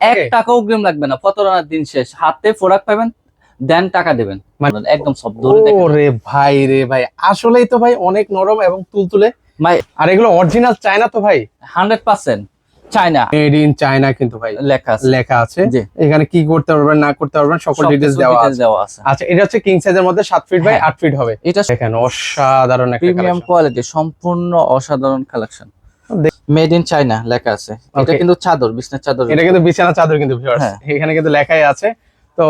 এক টাকা অগ্রিম লাগবে না প্রতারণার দিন শেষ। হাতে প্রোডাক্ট পাবেন দেন টাকা দেবেন। মানে- একদম সব ধরে ওরে ভাই রে ভাই আসলেই তো ভাই অনেক নরম এবং তুলতুলে। ভাই আর এগুলো অরিজিনাল চায়না তো ভাই? Hundred percent China. Made in China কিন্তু ভাই। লেখা আছে। লেখা আছে। এখানে কি করতে পারবেন না করতে পারবেন সকল দেওয়া আছে। আচ্ছা এটা হচ্ছে কিং সাইজের মধ্যে সাত ফিট বাই হ্যাঁ। আট ফিট হবে। এটা দেখেন অসাধারণ একটা প্রিমিয়াম কোয়ালিটি সম্পূর্ণ অসাধারণ কালেকশন মেড ইন চায়না লেখা আছে। এটা কিন্তু চাদর বিছনার চাদর। এটা কিন্তু বিছানা চাদর কিন্তু ভিউয়ার্স হ্যাঁ। এখানে কিন্তু লেখাই আছে। তো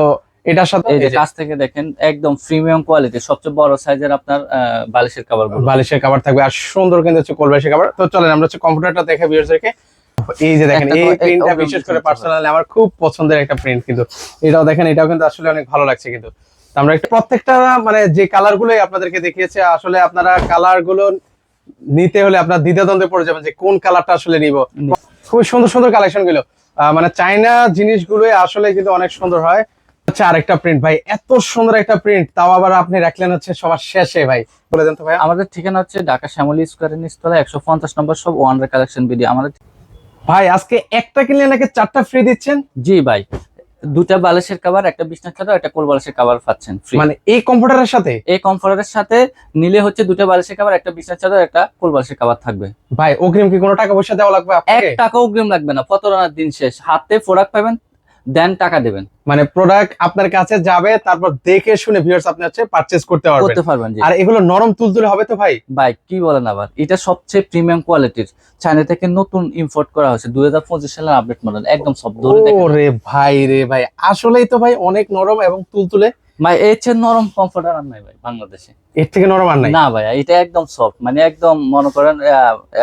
এটার সাথে এই যে কাছ থেকে দেখেন একদম প্রিমিয়াম কোয়ালিটি সবচেয়ে বড় সাইজের আপনার বালিশের কভার বালিশের কভার থাকবে। আর সুন্দর কিন্তু হচ্ছে কোলবালিশের কভার তো চলেন আমরা হচ্ছে কম্পিউটারটা দেখে ভিউয়ার্সকে এই যে দেখেন এই এই প্রিন্টটা বিশেষ করে পার্সোনালি আমার খুব পছন্দের একটা প্রিন্ট কিন্তু। এটাও দেখেন এটাও কিন্তু আসলে অনেক ভালো লাগছে কিন্তু। আমরা একটু প্রত্যেকটা মানে যে কালার গুলোই আপনাদেরকে দেখিয়েছে আসলে আপনারা কালারগুলো নিতে হলে আপনার দ্বিধাদ্বন্দ্বে পড়ে যাবেন যে কোন কালারটা আসলে নিব। নি। খুবই সুন্দর সুন্দর কালেকশনগুলো। মানে চাইনা জিনিসগুলোই আসলে কিন্তু অনেক সুন্দর হয়। আচ্ছা আরেকটা প্রিন্ট ভাই এত সুন্দর একটা প্রিন্ট তাও আবার আপনি রাখলেন হচ্ছে সবার শেষে ভাই। বলে দেন তো ভাই আমাদের ঠিকানা হচ্ছে ঢাকা শ্যামলী স্কোয়ারের নিচতলা একশো পঞ্চাশ নম্বর সব কালেকশন ভিডিও আমাদের ভাই আজকে একটা কিনলে নাকি চারটা ফ্রি দিচ্ছেন? জি ভাই দুটা বালিশের কভার একটা বিছনা চাদর একটা কোল বালিশের কভার পাচ্ছেন ফ্রি মানে এই কম্পিউটারের সাথে? এই কমফোর্টারের সাথে নিলে হচ্ছে দুটা বালিশের কভার একটা বিছনা চাদর একটা কোল বালিশের কভার থাকবে। ভাই অগ্রিম কি কোনো টাকা পয়সা দেওয়া লাগবে এক টাকা অগ্রিম লাগবে না প্রতারণার দিন শেষ। হাতে ফোরাক পাবেন দেন টাকা দেবেন। মানে প্রোডাক্ট আপনার কাছে যাবে তারপর দেখে শুনে ভিউয়ার্স আপনি হচ্ছে পারচেজ করতে পারবেন। করতে পারবেন আর এগুলো নরম তুলতুলে হবে তো ভাই? ভাই কি বলেন আবার? এটা সবচেয়ে প্রিমিয়াম কোয়ালিটির চায়না থেকে নতুন ইম্পোর্ট করা হয়েছে। দুই হাজার পঁচিশ সালের আপডেট মডেল একদম সব ধরে দেখেন। ওরে ভাই রে ভাই আসলেই তো ভাই অনেক নরম এবং তুলতুলে। ভাই এর চেয়ে নরম কমফোর্টার আর নাই ভাই বাংলাদেশে। এর থেকে নরম আর নাই? না ভাই এটা একদম সফট মানে একদম মনে করেন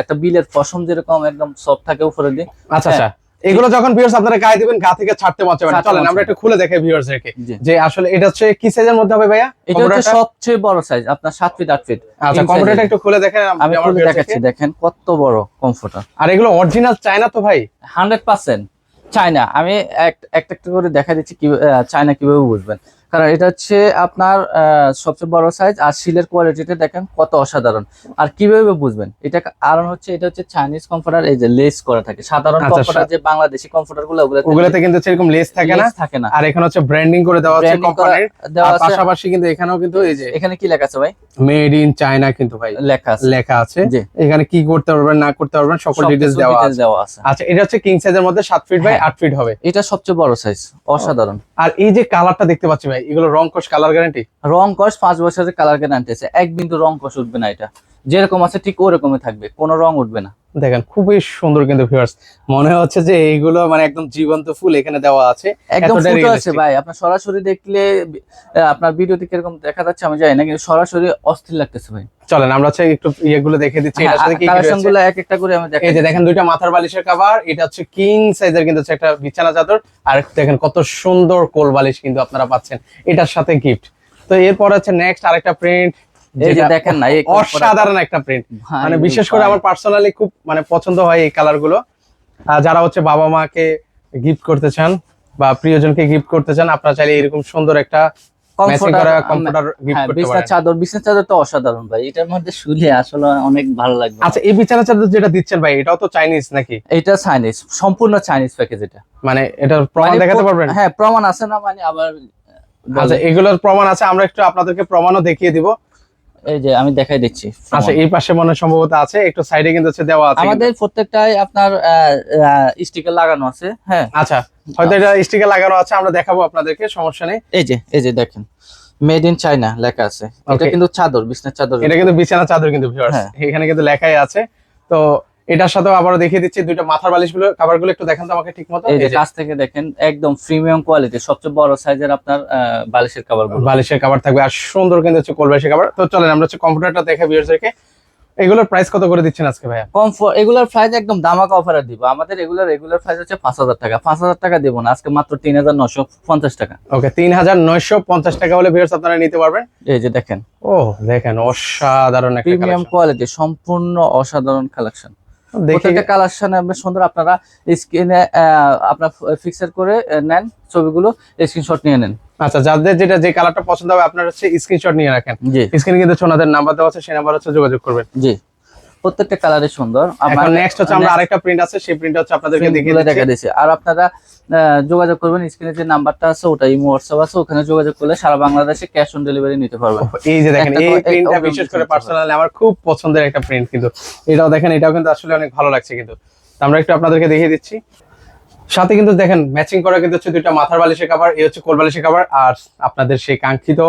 একটা বিলের পশম যেরকম একদম সফট থাকে উপরে দিয়ে। আচ্ছা। আচ্ছা। এগুলো যখন ভিউয়ার্স আপনারা গায়ে দিবেন গা থেকে ছাড়তে মনে না। চলেন আমরা একটু খুলে দেখাই ভিউয়ার্স কে। যে আসলে এটা হচ্ছে কি সাইজের মধ্যে হবে ভাইয়া? এটা হচ্ছে সবচেয়ে বড় সাইজ আপনার 7 ফিট 8 ফিট আচ্ছা কম্পিউটারটা একটু খুলে দেখেন আমি আমার দেখাচ্ছি দেখেন কত বড় কমফোর্টার আর এগুলো অরিজিনাল চায়না তো ভাই? হান্ড্রেড পার্সেন্ট চায়না আমি এক- একটা একটা করে দেখা দিচ্ছি কি চায়না কীভাবে বুঝবেন। কারণ এটা হচ্ছে আপনার সবচেয়ে বড় সাইজ আর শিলের কোয়ালিটিটা দেখেন কত অসাধারণ। আর কীভাবে বুঝবেন? এটা কারণ হচ্ছে এটা হচ্ছে চাইনিজ কমফোর্টার এই যে লেস করা থাকে। সাধারণ আচ্ছা, কমফোর্টার যে বাংলাদেশি কমফোর্টারগুলো ওগুলো ওগুলোতে কিন্তু সেরকম লেস থাকে না। থাকে না। আর এখানে হচ্ছে ব্র্যান্ডিং করে দেওয়া Branding কোম্পানির আছে পাশাপাশি কিন্তু এখানেও কিন্তু এই যে এখানে কি লেখা আছে ভাই? মেড ইন চায়না কিন্তু ভাই লেখা আছে। লেখা আছে। এখানে কি করতে পারবেন না করতে পারবেন সকল সব ডিটেলস দেওয়া আছে। আচ্ছা এটা হচ্ছে কিং সাইজের মধ্যে সাত ফিট বাই হ্যাঁ। আট ফিট হবে। এটা সবচেয়ে বড় সাইজ অসাধারণ। আর এই যে কালারটা দেখতে পাচ্ছি ভাই এগুলো রং কোষ কালার গ্যারান্টি রং কোষ পাঁচ বছরের কালার গ্যারান্টি আছে। এক বিন্দু রং কোষ উঠবে না এটা। যেরকম আছে ঠিক ওরকমই থাকবে কোনো রং উঠবে না। দেখেন খুবই সুন্দর কিন্তু ভিউয়ার্স মনে হচ্ছে যে এইগুলো মানে একদম জীবন্ত ফুল এখানে দেওয়া আছে। একদম ফুটো আছে ভাই। আপনার সরাসরি দেখলে আপনার ভিডিওতে কীরকম দেখা যাচ্ছে আমি জানি না কিন্তু সরাসরি অস্থির লাগতেছে ভাই। চলেন আমরা হচ্ছে একটু ইয়েগুলো দেখে দিচ্ছি এটার সাথে কি কি কালেকশন রয়েছে। গুলো এক একটা করে আমি এই যে দেখেন দুইটা মাথার বালিশের কভার এটা হচ্ছে কিং সাইজের কিন্তু হচ্ছে একটা বিছানা চাদর আর দেখেন কত সুন্দর কোল বালিশ কিন্তু আপনারা পাচ্ছেন। এটার সাথে গিফট তো এরপর হচ্ছে নেক্সট আরেকটা প্রিন্ট এই যে দেখেন না অসাধারণ একটা প্রিন্ট মানে বিশেষ করে আমার পার্সোনালি খুব মানে পছন্দ হয় এই কালারগুলো। যারা হচ্ছে বাবা মাকে গিফট করতে চান বা প্রিয়জনকে গিফট করতে চান আপনারা চাইলে এরকম সুন্দর একটা ম্যাচিং করা Comforter, কম্পিউটার গিফট করতে বিছনা পারেন। চাদর বিছনা চাদর তো অসাধারণ ভাই এটার মধ্যে শুলে আসলে অনেক ভালো লাগবে। আচ্ছা এই বিছানা চাদর যেটা দিচ্ছেন ভাই এটাও তো চাইনিজ নাকি? এটা চাইনিজ সম্পূর্ণ চাইনিজ প্যাকেজ এটা। মানে এটার প্রমাণ মানে দেখাতে পারবেন? হ্যাঁ প্রমাণ আছে না মানে আবার আচ্ছা এগুলোর প্রমাণ আছে আমরা একটু আপনাদেরকে প্রমাণও দেখিয়ে দিব। এই যে আমি দেখাই দিচ্ছি আচ্ছা এই পাশে মনে সম্ভবত আছে একটু সাইডে কিন্তু হচ্ছে দেওয়া আছে আমাদের প্রত্যেকটাই আপনার স্টিকার লাগানো আছে হ্যাঁ। আচ্ছা হয়তো এটা স্টিকার লাগানো আছে আমরা দেখাবো আপনাদেরকে সমস্যা নেই। এই যে এই যে দেখেন মেড ইন চায়না লেখা আছে। এটা কিন্তু চাদর বিছানার চাদর এটা কিন্তু বিছানা চাদর কিন্তু ভিউয়ার্স হ্যাঁ। এখানে কিন্তু লেখাই আছে। তো এটার সাথে আবারও দেখিয়ে দিচ্ছি দুইটা মাথার বালিশগুলো খাবারগুলো একটু দেখান তো আমাকে ঠিক মতো এই যে কাছ থেকে দেখেন একদম প্রিমিয়াম কোয়ালিটি সবচেয়ে বড় সাইজের আপনার বালিশের কভার বালিশের খাবার থাকবে আর সুন্দর কিন্তু হচ্ছে কোল বালিশের তো চলেন আমরা হচ্ছে কম্পিউটারটা দেখে ভিউয়ার্সদেরকে এগুলোর প্রাইস কত করে দিচ্ছেন আজকে ভাইয়া? কমফোর্ট এগুলার প্রাইস একদম দামাকা অফারে দিব। আমাদের রেগুলার রেগুলার প্রাইস হচ্ছে পাঁচ হাজার টাকা। পাঁচ হাজার টাকা দেবো না আজকে মাত্র তিন হাজার নশো পঞ্চাশ টাকা। ওকে তিন হাজার নয়শো পঞ্চাশ টাকা হলে ভিউয়ার্স আপনারা নিতে পারবেন। এই যে দেখেন। ও দেখেন অসাধারণ একটা প্রিমিয়াম কোয়ালিটি সম্পূর্ণ অসাধারণ কালেকশন প্রত্যেকটা কালেকশন সুন্দর আপনারা স্ক্রিনে আপনার ফিক্সার করে নেন ছবিগুলো স্ক্রিনশট নিয়ে নেন। আচ্ছা যাদের যেটা যে কালারটা পছন্দ হবে আপনারা হচ্ছে স্ক্রিনশট নিয়ে রাখেন। স্ক্রিনে কিন্তু সোনাদের নাম্বার দেওয়া আছে সেই নাম্বার হচ্ছে যোগাযোগ করবেন। জি। প্রত্যেকটা কালারই সুন্দর। এখন নেক্সট হচ্ছে আমরা আরেকটা প্রিন্ট আছে সেই প্রিন্ট হচ্ছে আপনাদেরকে দেখিয়ে দিচ্ছি। দেখা দিচ্ছি। আর আপনারা যোগাযোগ করবেন স্ক্রিনে যে নাম্বারটা আছে ওটা ইমো হোয়াটসঅ্যাপ আছে ওখানে যোগাযোগ করলে সারা বাংলাদেশে ক্যাশ অন ডেলিভারি নিতে পারবেন। এই যে দেখেন এই প্রিন্টটা বিশেষ করে পার্সোনালি আমার খুব পছন্দের একটা প্রিন্ট কিন্তু। এটাও দেখেন এটাও কিন্তু আসলে অনেক ভালো লাগছে কিন্তু। তো আমরা একটু আপনাদেরকে দেখিয়ে দিচ্ছি। সাথে কিন্তু দেখেন ম্যাচিং করা কিন্তু হচ্ছে দুইটা মাথার বালিশের কভার এই হচ্ছে কোল বালিশের কভার আর আপনাদের সেই কাঙ্ক্ষিত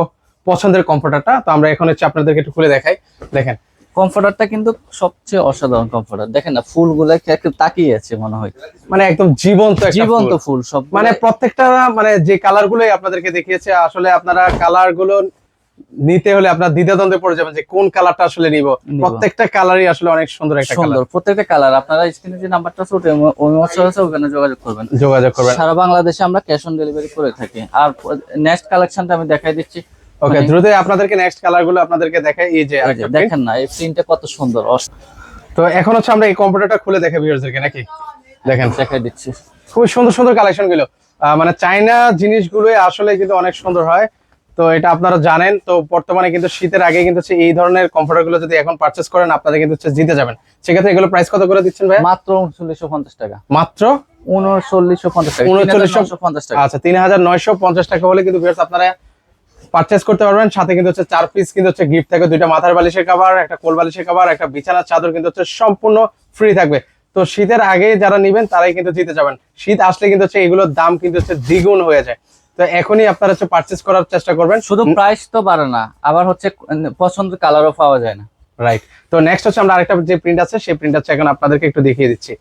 পছন্দের কমফোর্টারটা তো আমরা এখন হচ্ছে আপনাদেরকে একটু খুলে দেখাই। দেখেন কমফোর্টারটা কিন্তু সবচেয়ে অসাধারণ কমফোর্টার দেখেন না ফুলগুলো একটু তাকিয়ে আছে মনে হয়? মানে একদম জীবন্ত জীবন্ত ফুল। সব মানে প্রত্যেকটা মানে যে কালার গুলোই আপনাদেরকে দেখিয়েছে আসলে আপনারা কালারগুলো নিতে হলে আপনার দ্বিধাদ্বন্দ্বে পড়ে যাবেন যে কোন কালারটা আসলে নিব। প্রত্যেকটা কালারই আসলে অনেক সুন্দর একটা কালার সুন্দর প্রত্যেকটা কালার আপনারা স্ক্রিনে যে নাম্বারটা আছে ওটা আছে ওখানে যোগাযোগ করবেন। যোগাযোগ করবেন। সারা বাংলাদেশে আমরা ক্যাশ অন ডেলিভারি করে থাকি। আর নেক্সট কালেকশনটা আমি দেখাই দিচ্ছি। ওকে মানে- দ্রুতই আপনাদেরকে নেক্সট কালারগুলো আপনাদেরকে দেখাই। এই যে। দেখেন না এই প্রিন্টটা কত সুন্দর তো এখন হচ্ছে আমরা এই কম্পিউটারটা খুলে দেখাই ভিউয়ারদেরকে নাকি? দেখেন। দেখাই দিচ্ছি। খুবই সুন্দর সুন্দর কালেকশনগুলো। মানে চাইনা জিনিসগুলো আসলে কিন্তু অনেক সুন্দর হয়। তো এটা আপনারা জানেন তো বর্তমানে কিন্তু শীতের আগে কিন্তু এই ধরনের কম্পিউটারগুলো যদি এখন পারচেস করেন আপনারা কিন্তু জিতে যাবেন। সেক্ষেত্রে এগুলো প্রাইস কত করে দিচ্ছেন ভাই মাত্র উনচল্লিশশো পঞ্চাশ টাকা। মাত্র? উনচল্লিশশো পঞ্চাশ টাকা উনচল্লিশশো পঞ্চাশ টাকা। আচ্ছা তিন হাজার নয়শো পঞ্চাশ টাকা হলে কিন্তু আপনারা পারচেস করতে পারবেন। সাথে কিন্তু হচ্ছে চার পিস কিন্তু হচ্ছে গিফট থাকে দুইটা মাথার বালিশের কাভার একটা কোল বালিশের কাভার একটা বিছানার চাদর কিন্তু হচ্ছে সম্পূর্ণ ফ্রি থাকবে। তো শীতের আগে যারা নিবেন তারাই কিন্তু জিতে যাবেন। শীত আসলে কিন্তু হচ্ছে এগুলোর দাম কিন্তু হচ্ছে দ্বিগুণ হয়ে যায়। তো এখনই আপনারা হচ্ছে পারচেস করার চেষ্টা করবেন। শুধু প্রাইস তো বাড়ে না আবার হচ্ছে পছন্দের কালারও পাওয়া যায় না। রাইট তো নেক্সট হচ্ছে আমরা আরেকটা যে প্রিন্ট আছে সেই প্রিন্ট হচ্ছে এখন আপনাদেরকে একটু দেখিয়ে দিচ্ছি।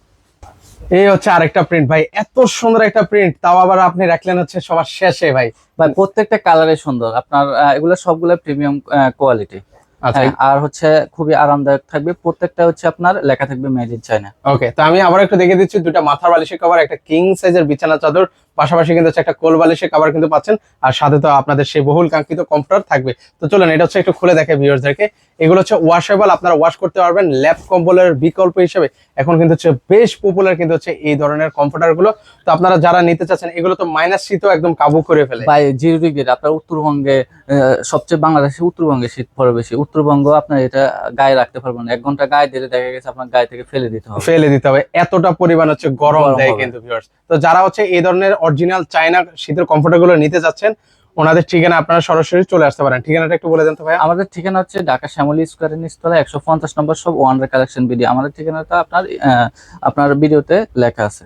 এই হচ্ছে আরেকটা প্রিন্ট ভাই। এত সুন্দর একটা প্রিন্ট তাও আবার আপনি রাখলেন হচ্ছে সবার শেষে ভাই। ভাই প্রত্যেকটা কালারে সুন্দর। আপনার এগুলো সবগুলো প্রিমিয়াম কোয়ালিটি আচ্ছা। আর হচ্ছে খুবই আরামদায়ক থাকবে। প্রত্যেকটা হচ্ছে আপনার লেখা থাকবে মেড ইন চায়না ওকে তো আমি আবার একটু দেখে দিচ্ছি দুটা মাথার বালিশের কভার একটা কিং সাইজের বিছানা চাদর পাশাপাশি কিন্তু হচ্ছে একটা কোল বালিশের কভার কিন্তু পাচ্ছেন। আর সাথে তো আপনাদের সেই বহুল কাঙ্ক্ষিত কমফোর্টার থাকবে। তো চলুন এটা হচ্ছে একটু খুলে দেখে ভিউয়ার্সদেরকে এগুলো হচ্ছে ওয়াশেবল আপনারা ওয়াশ করতে পারবেন ল্যাপ কম্বলের বিকল্প হিসেবে। এখন কিন্তু হচ্ছে বেশ পপুলার কিন্তু হচ্ছে এই ধরনের কমফোর্টারগুলো তো আপনারা যারা নিতে চাচ্ছেন এগুলো তো মাইনাস শীতও একদম কাবু করে ফেলে। ভাই জিরো ডিগ্রি আপনার উত্তরবঙ্গে সবচেয়ে বাংলাদেশে উত্তরবঙ্গে শীত পড়ে বেশি। উত্তরবঙ্গ আপনার এটা গায়ে রাখতে পারবেন এক ঘণ্টা গায়ে দিলে দেখা গেছে আপনার গায়ে থেকে ফেলে দিতে হবে। ফেলে দিতে হবে। এতটা পরিমাণ হচ্ছে গরম গরম দেয় কিন্তু ভিউয়ার্স তো যারা হচ্ছে এই ধরনের অরিজিনাল চায়না শীতের কমফোর্টারগুলো নিতে যাচ্ছেন ওনাদের ঠিকানা আপনারা সরাসরি চলে আসতে পারেন। ঠিকানাটা একটু বলে দেন তো ভাই আমাদের ঠিকানা হচ্ছে ঢাকা শ্যামলী স্কোয়ারের নিচতলা একশো পঞ্চাশ নম্বর সব ওয়ান্ডার কালেকশন ভিডিও আমাদের ঠিকানাটা আপনার আপনার ভিডিওতে লেখা আছে।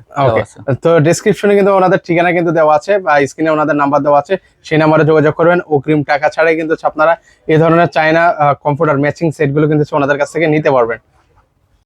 তো ডেসক্রিপশনে কিন্তু ওনাদের ঠিকানা কিন্তু দেওয়া আছে বা স্ক্রিনে ওনাদের নাম্বার দেওয়া আছে সেই নাম্বারে যোগাযোগ করবেন। অগ্রিম টাকা ছাড়াই কিন্তু আপনারা এই ধরনের চায়না কম্পিউটার ম্যাচিং সেটগুলো কিন্তু ওনাদের কাছ থেকে নিতে পারবেন।